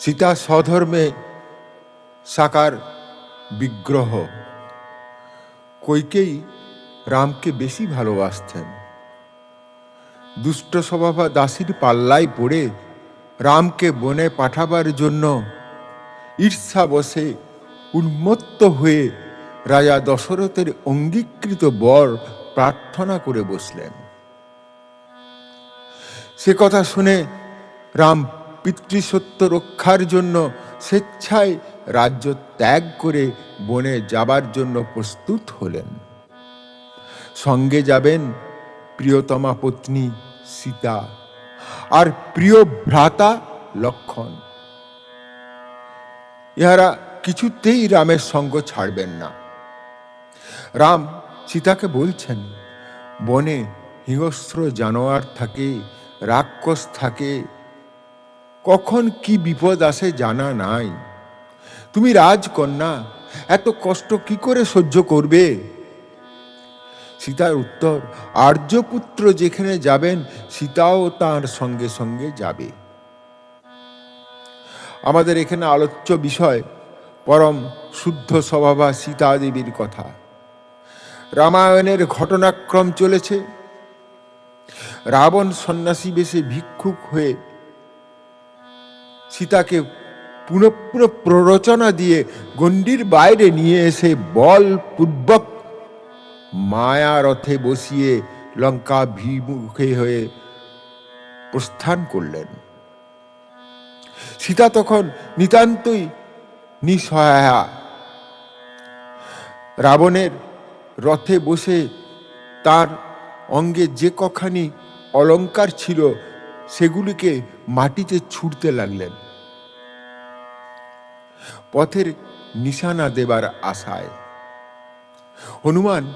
সীতা স্বধর্মে সাকার বিগ্রহ। কৈকেয়ী রামকে বেশি ভালোবাসতেন। দুষ্ট স্বভাবা দাসীর পাল্লায় পড়ে রামকে বনে পাঠাবার জন্য ঈর্ষা বসে উন্মত্ত হয়ে রাজা দশরথের অঙ্গীকৃত বর প্রার্থনা করে বসলেন। সে কথা শুনে রাম পিতৃসত্য রক্ষার জন্য স্বেচ্ছায় রাজ্য ত্যাগ করে বনে যাবার জন্য প্রস্তুত হলেন। সঙ্গে যাবেন প্রিয়তমা পত্নী সীতা আর প্রিয় ভ্রাতা লক্ষণ। ইহারা কিছুতেই রামের সঙ্গ ছাড়বেন না। রাম সীতাকে বলছেন, বনে হিংস্র জানোয়ার থাকে, রাক্ষস থাকে কখন কি বিপদ আসে জানা নাই। তুমি রাজকন্যা, এত কষ্ট কি করে সহ্য করবে? সীতার উত্তর, আর্যপুত্র যেখানে যাবেন, সীতাও তার সঙ্গে সঙ্গে যাবে। আমাদের এখানে আলোচ্য বিষয়, পরম শুদ্ধ স্বভাবা সীতা দেবীর কথা। রামায়ণের ঘটনাক্রম চলেছে। রাবণ সন্ন্যাসী বেশে ভিক্ষুক হয়ে সীতাকে পুনঃ পুনঃ প্ররোচনা দিয়ে গণ্ডির বাইরে নিয়ে এসে বলপূর্বক মায়া রথে বসিয়ে লঙ্কা ভিমুখে হয়ে প্রস্থান করলেন। সীতা তখন নিতান্তই নিঃসহায়া। রাবণের রথে বসে তার অঙ্গে যে কখানি অলঙ্কার ছিল সেগুলিকে মাটিতে ছুটতে লাগলেন। পথের নিশানা দেবার আশায়। হনুমান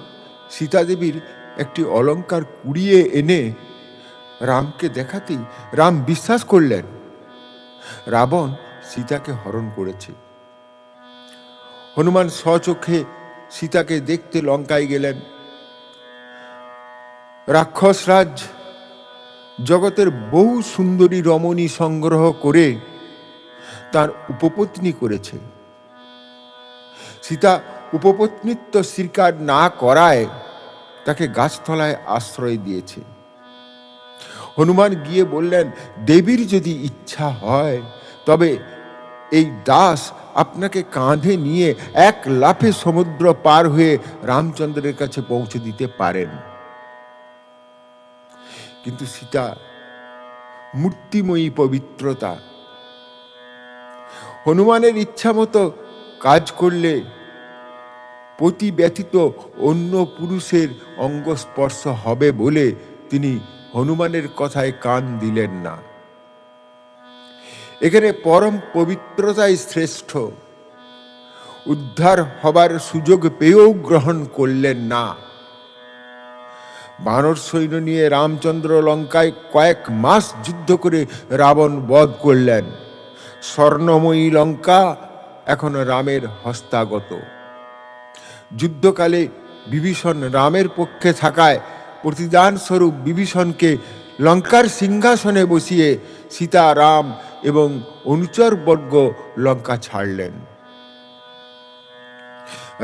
সীতাদেবীর একটি অলঙ্কার কুড়িয়ে এনে রামকে দেখাতেই রাম বিশ্বাস করলেন। রাবণ সীতাকে হরণ করেছে। হনুমান স্বচোখে সীতাকে দেখতে লঙ্কায় গেলেন। রাক্ষস রাক্ষসরাজ জগতের বহু সুন্দরী রমণী সংগ্রহ করে তার উপপত্নী করেছে। সীতা উপপত্নিত্ব স্বীকার না করায় তাকে গাছতলায় আশ্রয় দিয়েছে। হনুমান গিয়ে বললেন, দেবীর যদি ইচ্ছা হয়, তবে এই দাস আপনাকে কাঁধে নিয়ে এক লাফে সমুদ্র পার হয়ে রামচন্দ্রের কাছে পৌঁছে দিতে পারেন। কিন্তু সীতা, মূর্তিময়ী পবিত্রতা। হনুমানের ইচ্ছা মতো কাজ করলে পতি ব্যতীত অন্য পুরুষের অঙ্গ স্পর্শ হবে বলে তিনি হনুমানের কথায় কান দিলেন না। এখানে পরম পবিত্রতাই শ্রেষ্ঠ। উদ্ধার হবার সুযোগ পেয়েও গ্রহণ করলেন না। বানর সৈন্য নিয়ে রামচন্দ্র লঙ্কায় কয়েক মাস যুদ্ধ করে রাবণ বধ করলেন। স্বর্ণময়ী লঙ্কা এখন রামের হস্তাগত। যুদ্ধকালে বিভীষণ রামের পক্ষে থাকায় প্রতিদান স্বরূপ বিভীষণকে লঙ্কার সিংহাসনে বসিয়ে সীতা রাম এবং অনুচরবর্গ লঙ্কা ছাড়লেন।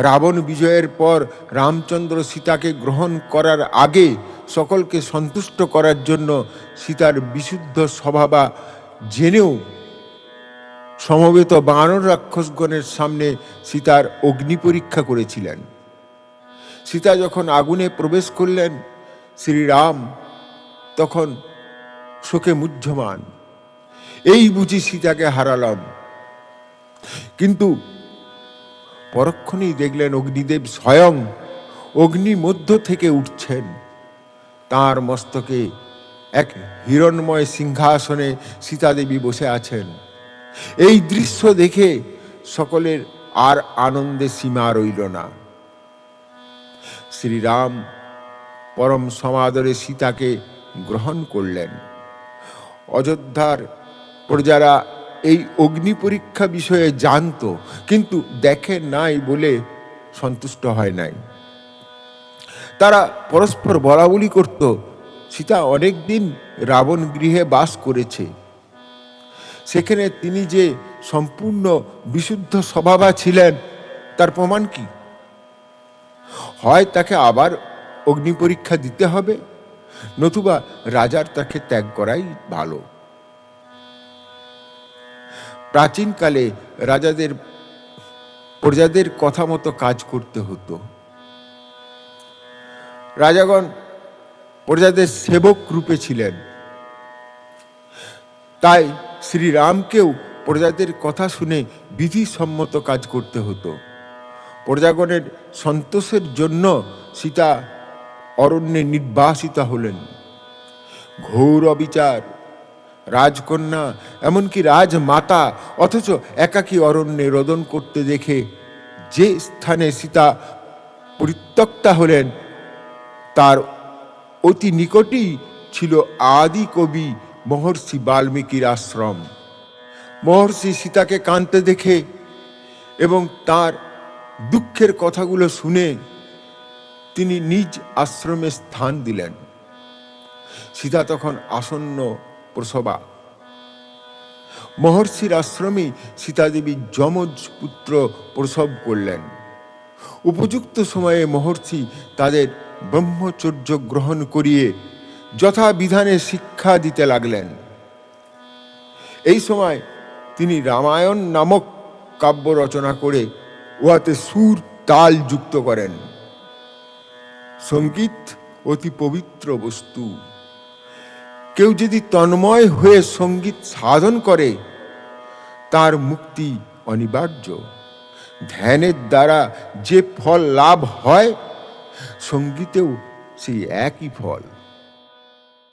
রাবণ বিজয়ের পর রামচন্দ্র সীতাকে গ্রহণ করার আগে সকলকে সন্তুষ্ট করার জন্য সীতার বিশুদ্ধ স্বভাবা জেনেও সমবেত বানর রাক্ষসগণের সামনে সীতার অগ্নি পরীক্ষা করেছিলেন। সীতা যখন আগুনে প্রবেশ করলেন, শ্রীরাম তখন শোকে মুহ্যমান। এই বুঝি সীতাকে হারালাম। কিন্তু পরক্ষণেই দেখলেন অগ্নিদেব স্বয়ং অগ্নি মধ্য থেকে উঠছেন। তার মস্তকে এক হিরণময় সিংহাসনে সীতাদেবী বসে আছেন। এই দৃশ্য দেখে সকলের আর আনন্দে সীমা রইল না। শ্রীরাম পরম সমাদরে সীতাকে গ্রহণ করলেন। অযোধ্যার প্রজারা এই অগ্নি পরীক্ষা বিষয়ে জানত, কিন্তু দেখে নাই বলে সন্তুষ্ট হয় নাই। তারা পরস্পর বলা বলি করত, সীতা অনেকদিন রাবণ গৃহে বাস করেছে। সেখানে তিনি যে সম্পূর্ণ বিশুদ্ধ স্বভাবা ছিলেন, তার প্রমাণ কি? হয় তাকে আবার অগ্নি পরীক্ষা দিতে হবে, নতুবা রাজার তাকে ত্যাগ করাই ভালো। প্রাচীনকালে রাজাদের, প্রজাদের কথা মতো কাজ করতে হতো। রাজাগণ প্রজাদের সেবক রূপে ছিলেন। তাই শ্রীরামকেও প্রজাদের কথা শুনে বিধিসম্মত কাজ করতে হতো। প্রজাগণের সন্তোষের জন্য সীতা অরণ্যে নির্বাসিতা হলেন। ঘোর অবিচার রাজকন্যা, এমনকি রাজমাতা, অথচ একাকী অরণ্যে রোদন করতে দেখে যে স্থানে সীতা পরিত্যক্তা হলেন, তার অতি নিকটেই ছিল আদি কবি মহর্ষি বাল্মীকির আশ্রম। মহর্ষি সীতাকে কাঁদতে দেখে এবং তার দুঃখের কথাগুলো শুনে তিনি নিজ আশ্রমে স্থান দিলেন। সীতা তখন আসন্ন প্রসবা মহর্ষির আশ্রমে সীতাদেবী যমজ পুত্র প্রসব করলেন। উপযুক্ত সময়ে মহর্ষি তাদের ব্রহ্মচর্য গ্রহণ করিয়ে যথাবিধানে শিক্ষা দিতে লাগলেন। এই সময় তিনি রামায়ণ নামক কাব্য রচনা করে উহাতে সুর তাল যুক্ত করেন। সংগীত অতি পবিত্র বস্তু। কেউ যদি তন্ময় হয়ে সংগীত সাধন করে, তার মুক্তি অনিবার্য। ধ্যানের দ্বারা যে ফল লাভ হয়, সঙ্গীতেও সেই একই ফল।